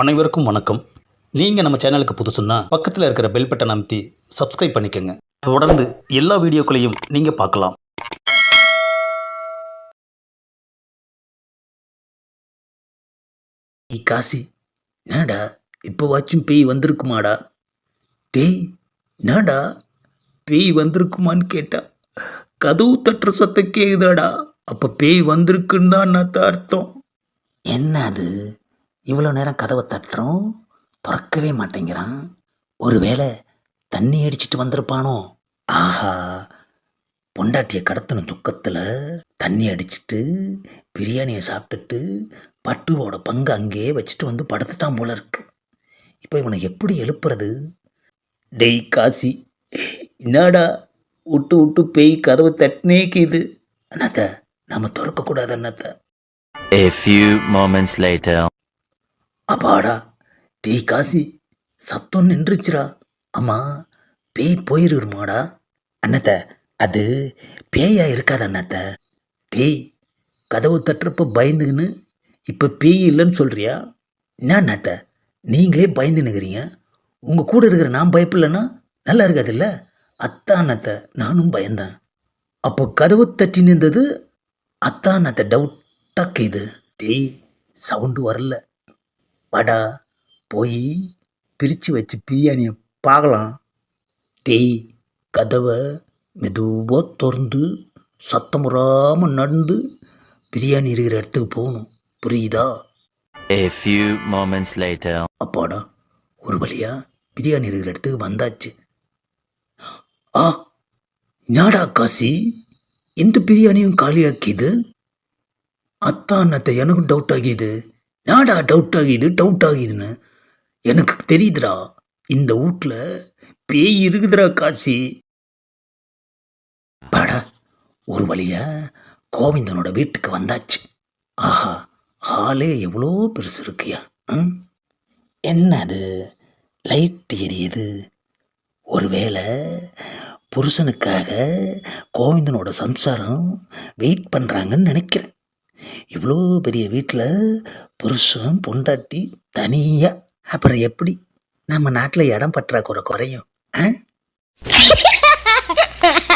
அனைவருக்கும் வணக்கம். நீங்கள் நம்ம சேனலுக்கு புதுசுன்னா பக்கத்தில் இருக்கிற பெல் பட்டன் அமைத்தி சப்ஸ்கிரைப் பண்ணிக்கோங்க. தொடர்ந்து எல்லா வீடியோக்களையும் நீங்கள் பார்க்கலாம். காசி என்னடா? இப்போ வாச்சும் பேய் வந்திருக்குமாடா? டேய் என்னடா? பேய் வந்திருக்குமான்னு கேட்டா கதவு தட்டுற சத்தம் கேக்குதாடா? அப்போ பேய் வந்திருக்குன்னு தான் அர்த்தம். என்ன அது இவ்வளோ நேரம் கதவை தட்டுறோம் திறக்கவே மாட்டேங்கிறான். ஒருவேளை தண்ணி அடிச்சிட்டு வந்திருப்பானோ? ஆஹா பொண்டாட்டியை கடத்தின துக்கத்தில் தண்ணி அடிச்சிட்டு பிரியாணியை சாப்பிட்டுட்டு பட்டுவோட பங்கு அங்கேயே வச்சுட்டு வந்து படுத்துட்டான் போல இருக்கு. இப்போ இவனை எப்படி எழுப்புறது? டெய் காசி என்னடா விட்டு விட்டு பேய் கதவை தட்டினேக்குது அண்ணாத்த நம்ம திறக்கக்கூடாது அண்ணாத்த. A few moments later. அப்பாடா டேய் காசி சத்தம் நின்றுச்சுரா அம்மா பேய் போயிருமாடா. அண்ணாத்த அது பேயா இருக்காது அண்ணத்த? டேய் கதவு தட்டுறப்ப பயந்துக்கின்னு இப்போ பேய் இல்லைன்னு சொல்கிறியா என்ன அண்ணாத்த நீங்களே பயந்து நிற்கிறீங்க உங்கள் கூட இருக்கிற நான் பயப்பில்லைன்னா நல்லா இருக்காதுல்ல? அத்தான் அண்ணாத்த நானும் பயந்தேன். அப்போ கதவு தட்டி நின்றது அத்தான் டவுட் டவுட்டாக இது டேய் சவுண்டு வரல. வாடா போய் பிரித்து வச்சு பிரியாணியை பார்க்கலாம் டேய் கதவை மெதுவாக திறந்து சத்தம் வராமல் நடந்து பிரியாணி இருக்கிற இடத்துக்கு போகணும். புரியுதா? A few moments later. அப்பாடா ஒரு வழியா பிரியாணி இருக்கிற இடத்துக்கு வந்தாச்சு. ஆ ஞாடா காசி இந்த பிரியாணியும் காலியாக்கிது அத்தானத்தை எனக்கும் டவுட் ஆகிது நாடா டவுட் ஆகிது டவுட் ஆகிதுன்னு? எனக்கு தெரியுதுடா இந்த வீட்டில் பேய் இருக்குதுடா காசி. பாடா ஒரு வழியா கோவிந்தனோட வீட்டுக்கு வந்தாச்சு. ஆஹா ஹாலே எவ்வளோ பெருசு இருக்கியா ம்? என்னது லைட் எரியுது. ஒருவேளை புருஷனுக்காக கோவிந்தனோட சம்சாரம் வெயிட் பண்ணுறாங்கன்னு நினைக்கிறேன். இவ்வளோ பெரிய வீட்டில் புருஷன் பொண்டாட்டி தனியாக அப்புறம் எப்படி நம்ம நாட்டில் இடம் பற்றாக்குறை குறையும் ஆ?